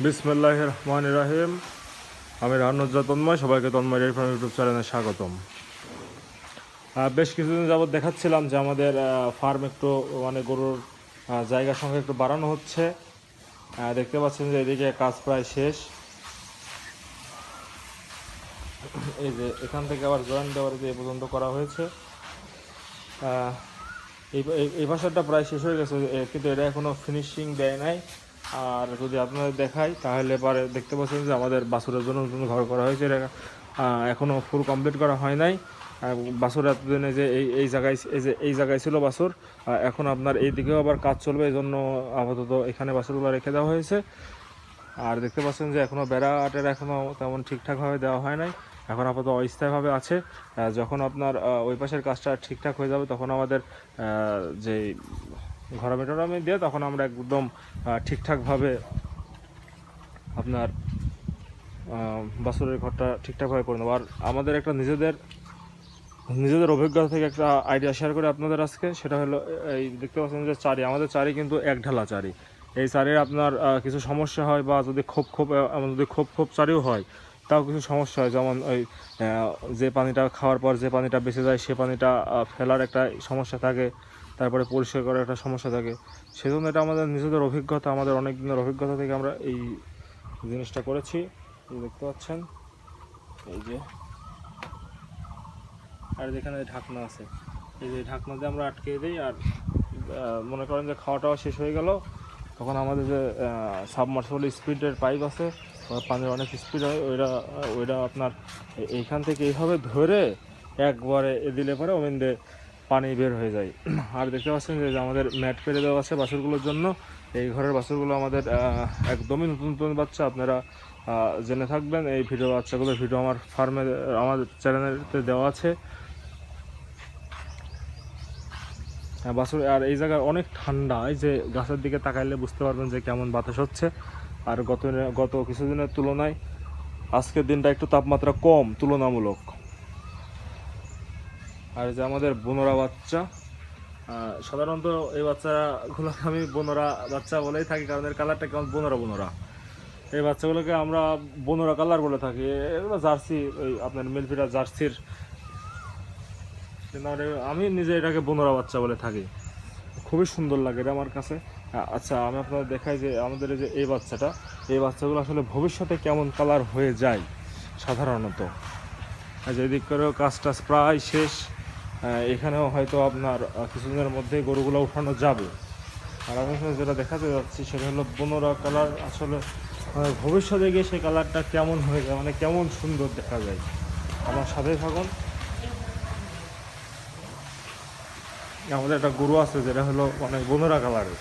বিসমুল্লাহ রহমান রাহিম আমি রানুজ্জা তন্ময়, সবাইকে তন্ময় ডেয়ারি ফার্ম ইউটিউব চ্যানেলে স্বাগতম। বেশ কিছুদিন যাবত দেখাচ্ছিলাম যে আমাদের ফার্ম একটু মানে গরুর জায়গার সংখ্যা একটু বাড়ানো হচ্ছে। দেখতে পাচ্ছেন যে এদিকে কাজ প্রায় শেষ। এই যে এখান থেকে আবার জয়েন্ট দেওয়ার যে এ পর্যন্ত করা হয়েছে। এই ভাষাটা প্রায় শেষ হয়ে গেছে কিন্তু এটা এখনও ফিনিশিং দেয় নাই। আর যদি আপনাদের দেখাই তাহলে পরে দেখতে পাচ্ছেন যে আমাদের বাসুরের জন্য নতুন ঘর করা হয়েছে। এটা আহ, এখনও ফুল কমপ্লিট করা হয় নাই। বাসুর এতদিনে যে এই এই জায়গায় এই যে এই জায়গায় ছিল বাসুর এখন আপনার এই দিকেও আবার কাজ চলবে এই জন্য আপাতত এখানে বাসুরগুলো রেখে দেওয়া হয়েছে। আর দেখতে পাচ্ছেন যে এখনও বেড়া আটের এখনও তেমন ঠিকঠাকভাবে দেওয়া হয় নাই। এখন আপাতত অস্থায়ীভাবে আছে। যখন আপনার ওই পাশের কাজটা ঠিকঠাক হয়ে যাবে তখন আমাদের যে ঘর মেটারামি দিয়ে তখন আমরা একদম ঠিকঠাকভাবে আপনার আহ, বাছুরের ঘরটা ঠিকঠাকভাবে করে নেব। আর আমাদের একটা নিজেদের নিজেদের অভিজ্ঞতা থেকে একটা আইডিয়া শেয়ার করে আপনাদের আজকে। সেটা হলো এই দেখতে পাচ্ছেন যে চারি আমাদের চারি কিন্তু এক ঢালা চারি। এই চারির আপনার কিছু সমস্যা হয় বা যদি খোপ খোপ যদি খোপ খোপ চারিও হয় তাও কিছু সমস্যা হয়। যেমন ওই যে পানিটা খাওয়ার পর যে পানিটা বেঁচে যায় সে পানিটা ফেলার একটা সমস্যা থাকে। তারপরে পরিষ্কার করার একটা সমস্যা থাকে। সেজন্য এটা আমাদের নিজেদের অভিজ্ঞতা, আমাদের অনেক দিনের অভিজ্ঞতা থেকে আমরা এই জিনিসটা করেছি। দেখতে পাচ্ছেন, এই যে। আর যেখানে ঢাকনা আছে, এই যে ঢাকনা দিয়ে আমরা আটকে দিই আর মনে করেন যে খাওয়াটাও শেষ হয়ে গেল। তখন আমাদের যে সাবমার্সিবল স্পিডের পাইপ আছে পানির অনেক স্পিড হয়, ওইটা ওইটা আপনার এইখান থেকে এইভাবে ধরে একবারে এ দিলে পরে ওমেন দিয়ে পানি বের হয়ে যায়। আর দেখতে পাচ্ছেন যে আমাদের ম্যাট পেরে দেওয়া আছে বাছুরগুলোর জন্য। এই ঘরের বাছুরগুলো আমাদের একদমই নতুন নতুন বাচ্চা। আপনারা জেনে থাকবেন এই ভিডিও, বাচ্চাগুলোর ভিডিও আমার ফার্মে, আমার চ্যানেলেতে দেওয়া আছে। হ্যাঁ বাছুর, আর এই জায়গায় অনেক ঠান্ডা। এই যে গাছের দিকে তাকাইলে বুঝতে পারবেন যে কেমন বাতাস হচ্ছে। আর গত গত কিছুদিনের তুলনায় আজকের দিনটা একটু তাপমাত্রা কম, তুলনামূলক। আর যে আমাদের বোনরা বাচ্চা সাধারণত এই বাচ্চাগুলোকে আমি বোনরা বাচ্চা বলেই থাকি, কারণ এর কালারটা কেমন বোনরা বোনরা। এই বাচ্চাগুলোকে আমরা বোনরা কালার বলে থাকি। এগুলো জার্সি ওই আপনার মিলফিটার জার্সির। আমি নিজে এটাকে বোনরা বাচ্চা বলে থাকি। খুবই সুন্দর লাগে এটা আমার কাছে। আচ্ছা আমি আপনাদের দেখাই যে আমাদের যে এই বাচ্চাটা, এই বাচ্চাগুলো আসলে ভবিষ্যতে কেমন কালার হয়ে যায় সাধারণত। আর যেদিক করেও কাজ টাজ প্রায় শেষ। এখানেও হয়তো আপনার কিছুদিনের মধ্যে গরুগুলো উঠানো যাবে। আর আমি যেটা দেখাতে যাচ্ছি, সেটা হলো বনোরা কালার। আসলে ভবিষ্যতে গিয়ে সেই কালারটা কেমন হয়ে যায় মানে কেমন সুন্দর দেখা যায়। আমার সাথে থাকুন। আমাদের একটা গরু আছে, যেটা হলো মানে বনোরা কালারের।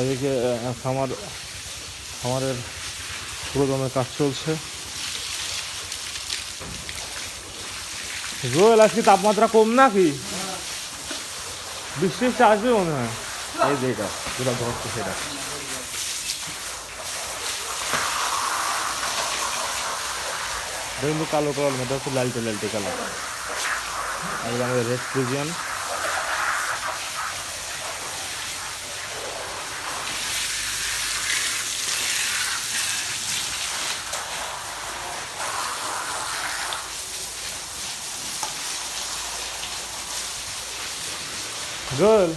এদিকে খামার, খামারের পুরো দমে কাজ চলছে। জোয়েল আজকে তাপমাত্রা কম নাকি? বৃষ্টি আসবে মনে হয়। এই যে এটা যেটা ধরছে সেটা কালো কালার মধ্যে হচ্ছে লালটে লালটে কালার। আমাদের রেড ফ্রিজিয়ান। গার্ল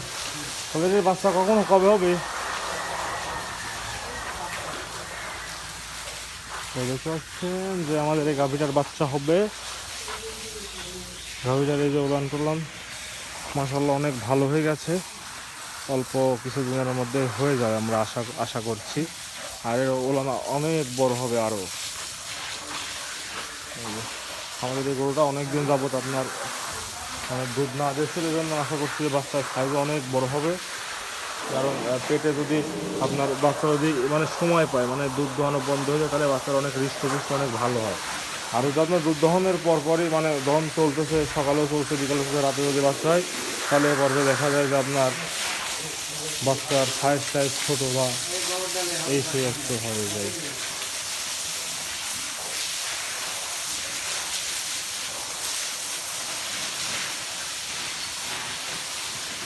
কলেজের বাচ্চা কখনো কবে হবে? যে আমাদের এই গাভিটার বাচ্চা হবে। গাভিটার এই যে উলান টুলান মাসাল্লাহ অনেক ভালো হয়ে গেছে। অল্প কিছু দিনের মধ্যে হয়ে যাবে আমরা আশা আশা করছি। আর এর উলান অনেক বড় হবে আরও আমাদের এই গরুটা অনেক দিন যাবত আপনার মানে দুধ না দিয়েছিল এই জন্য আশা করছি যে বাচ্চার সাইজ অনেক বড় হবে। কারণ পেটে যদি আপনার বাচ্চা যদি মানে সময় পায় মানে দুধ দোহানো বন্ধ হয়ে যায়, তাহলে বাচ্চার অনেক হৃষ্টপুষ্ট, অনেক ভালো হয়। আর যদি আপনার দুধ দহনের পরপরই মানে দহন চলতেছে, সকালেও চলছে বিকালে চলছে রাতে যদি বাচ্চা হয়, তাহলে পর্বে দেখা যায় যে আপনার বাচ্চার সাইজ সাইজ ছোটো বা এই সেই একটু হয়ে যায়।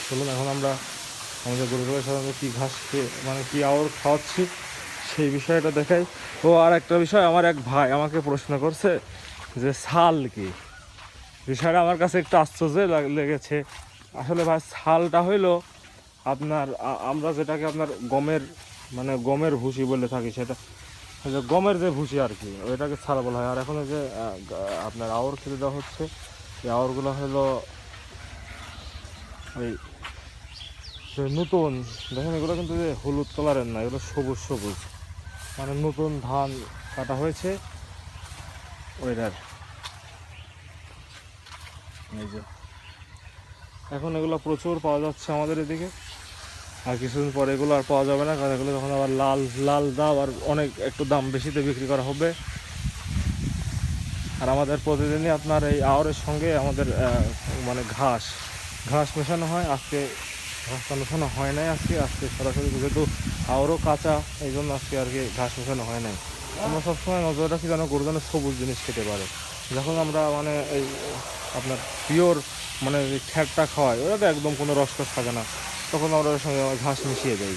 চলুন, এখন আমরা আমাদের গরুগুলো সাধারণত কী ঘাস মানে কী আওয়ার খাওয়াচ্ছি সেই বিষয়টা দেখাই। ও, আর একটা বিষয়, আমার এক ভাই আমাকে প্রশ্ন করছে যে শাল কি? বিষয়টা আমার কাছে একটু আশ্চর্য লেগেছে। আসলে ভাই শালটা হইল আপনার আমরা যেটাকে আপনার গমের মানে গমের ভুসি বলে থাকি, সেটা যে গমের যে ভুসি আর কি, ওইটাকে ছাড়া বলা হয়। আর এখন যে আপনার আওর খেতে দেওয়া হচ্ছে, এই আওরগুলো হলো ওই নতুন, দেখেন এগুলো কিন্তু যে হলুদ কালারের না, এগুলো সবুজ সবুজ। মানে নতুন ধান কাটা হয়েছে। ওইটার। এই যে। এখন এগুলো প্রচুর পাওয়া যাচ্ছে আমাদের এদিকে। আর কিছুদিন পরে এগুলো আর পাওয়া যাবে না, কারণ এগুলো যখন আবার লাল লাল দাম আর অনেক একটু দাম বেশিতে বিক্রি করা হবে। আর আমাদের প্রতিদিনই আপনার এই আওয়ারের সঙ্গে আমাদের মানে ঘাস। ঘাস মেশানো হয়, আজকে ঘাসটা মেশানো হয় নাই আজকে আজকে সরাসরি যেহেতু আরও কাঁচা, এই জন্য আজকে আর কি ঘাস মেশানো হয় নাই। আমরা সবসময় নজর রাখি যেন গরু যেন সবুজ জিনিস খেতে পারে। যখন আমরা মানে এই আপনার পিওর মানে খ্যাটটা খাওয়াই, ওটা তো একদম কোনো রস টস থাকে না। তখন আমরা ওর সঙ্গে ঘাস মিশিয়ে দেই।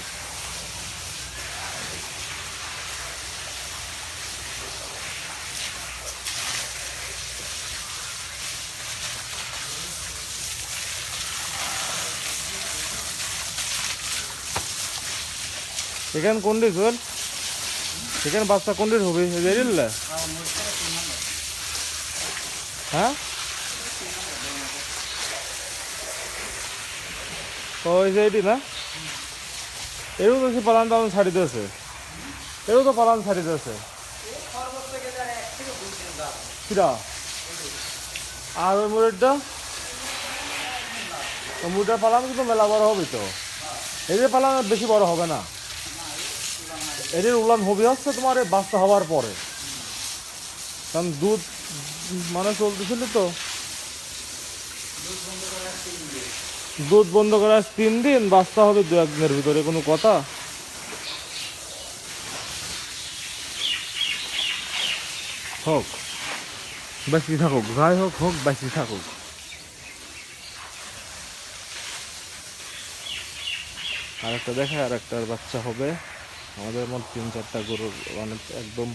এখানে কোন দিস বল এখানে বাচ্চা কোন দিস হবে জানিল হ্যাঁ ওই যে এটি না এও তো সে পালান টালান ছাড়ি দিয়েছে এও তো পালান ছাড়ি দিয়েছে কিরা আর ওই ওই মুড়িটা পালান কিন্তু মেলা বড় হবে তো এই যে পালান বেশি বড় হবে না এদের উলান হবে হচ্ছে তোমার বাচ্চা হওয়ার পরে। কারণ দুধ মানে চলতেছিল তো। দুধ বন্ধ করার তিন দিন, বাচ্চা হবে দু একদিনের ভিতরে, কোনো কথা? হোক বেশি থাকুক, যাই হোক হোক বেশি থাকুক। আর একটা দেখে আর একটার বাচ্চা হবে। আমাদের মন তিন চারটা গরুর মানে একদম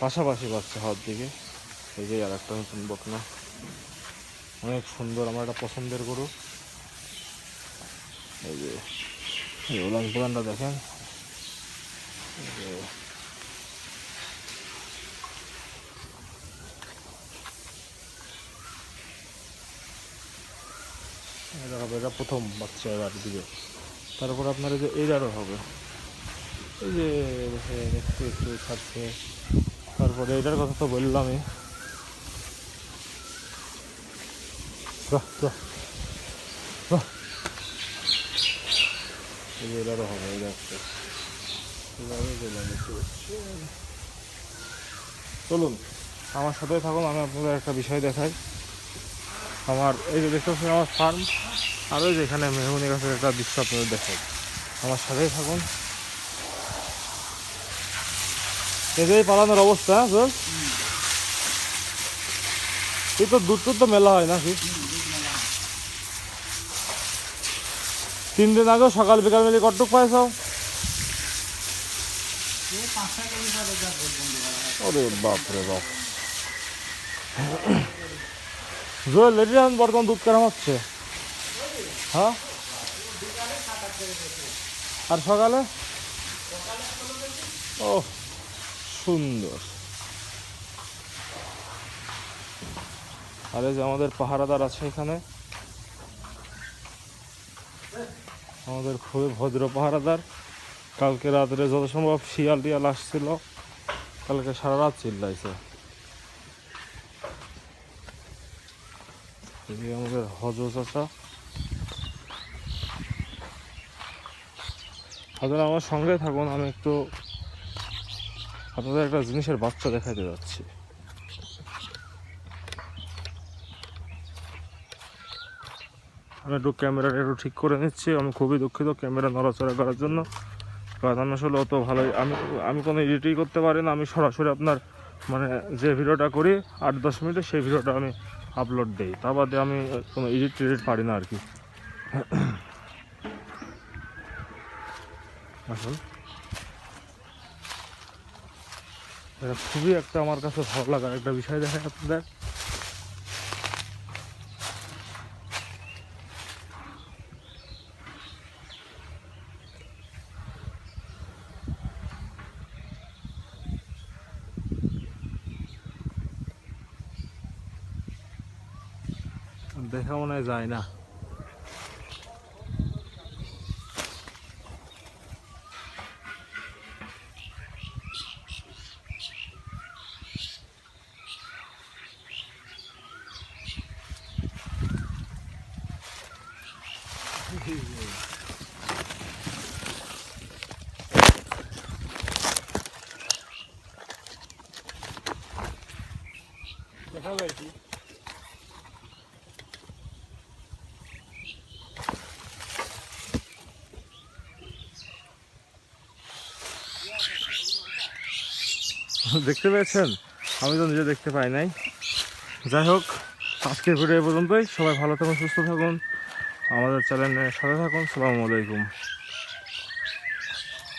পাশাপাশি বাচ্চা হওয়ার দিকে। এই যে আর একটা নতুন বকনা। অনেক সুন্দর, আমার একটা পছন্দের গরু। এই যে, এই উলান পুরানটা দেখেন। এটা হবে এটা প্রথম বাচ্চা এবার দিবে। তারপর আপনার এই যে এইটারও হবে। এই যে একটু একটু ছাড়ছে। তারপরে এটার কথা তো বললামই। এটারও হবে দেখতে বললাম চলুন, আমার সাথে থাকুন, আমি আপনাদের একটা বিষয় দেখাই। আমার, এই যে দেখতে পাচ্ছেন আমার ফার্ম আর ওই যে এখানে মেহমনি গাছের একটা দৃশ্য আপনাদের দেখাই। আমার সাথেই থাকুন। এই পালানোর অবস্থা তোর এই তো দুধ তো মেলা হয় নাকি? তিন দিন আগেও সকাল বিকাল মিলে কটুক পাইছো? ওরে বাপ। রে বাপ জোয়েল লেডি বর্তমান দুধ কেরম হচ্ছে? হ্যাঁ? আর সকালে? ও সুন্দর। আর এই যে আমাদের পাহারাদার আছে এখানে। আমাদের খুবই ভদ্র পাহারাদার। কালকে রাত্রে যত সম্ভব শিয়াল টিয়াল আসছিল, কালকে সারা রাত চিল্লাইছে। আমাদের হজ চাষা আপনারা আমার সঙ্গে থাকুন, আমি একটু আপনাদের একটা জিনিসের বাচ্চা দেখাতে যাচ্ছি। আমি একটু ক্যামেরাটা একটু ঠিক করে নিচ্ছি। আমি খুবই দুঃখিত ক্যামেরা নড়াচড়া করার জন্য। কারণ আসলে অত ভালো আমি আমি কোনো এডিটই করতে পারি না। আমি সরাসরি আপনার মানে যে ভিডিওটা করি, আট দশ মিনিটে সেই ভিডিওটা আমি আপলোড দিই। তা বাদে আমি কোনো এডিট টেডিট পারি না আর কি। আসলে এটা খুবই একটা আমার কাছে ভালো লাগার একটা বিষয় দেখায় আপনাদের দেখা মনে হয় যায় না দেখা যায় কি দেখতে পেয়েছেন? আমি তো নিজে দেখতে পাই নাই। যাই হোক, আজকের ভিডিও পর্যন্তই। সবাই ভালো থাকুন, সুস্থ থাকুন। আমাদের চ্যানেলে সাথে থাকুন। সালামু আলাইকুম।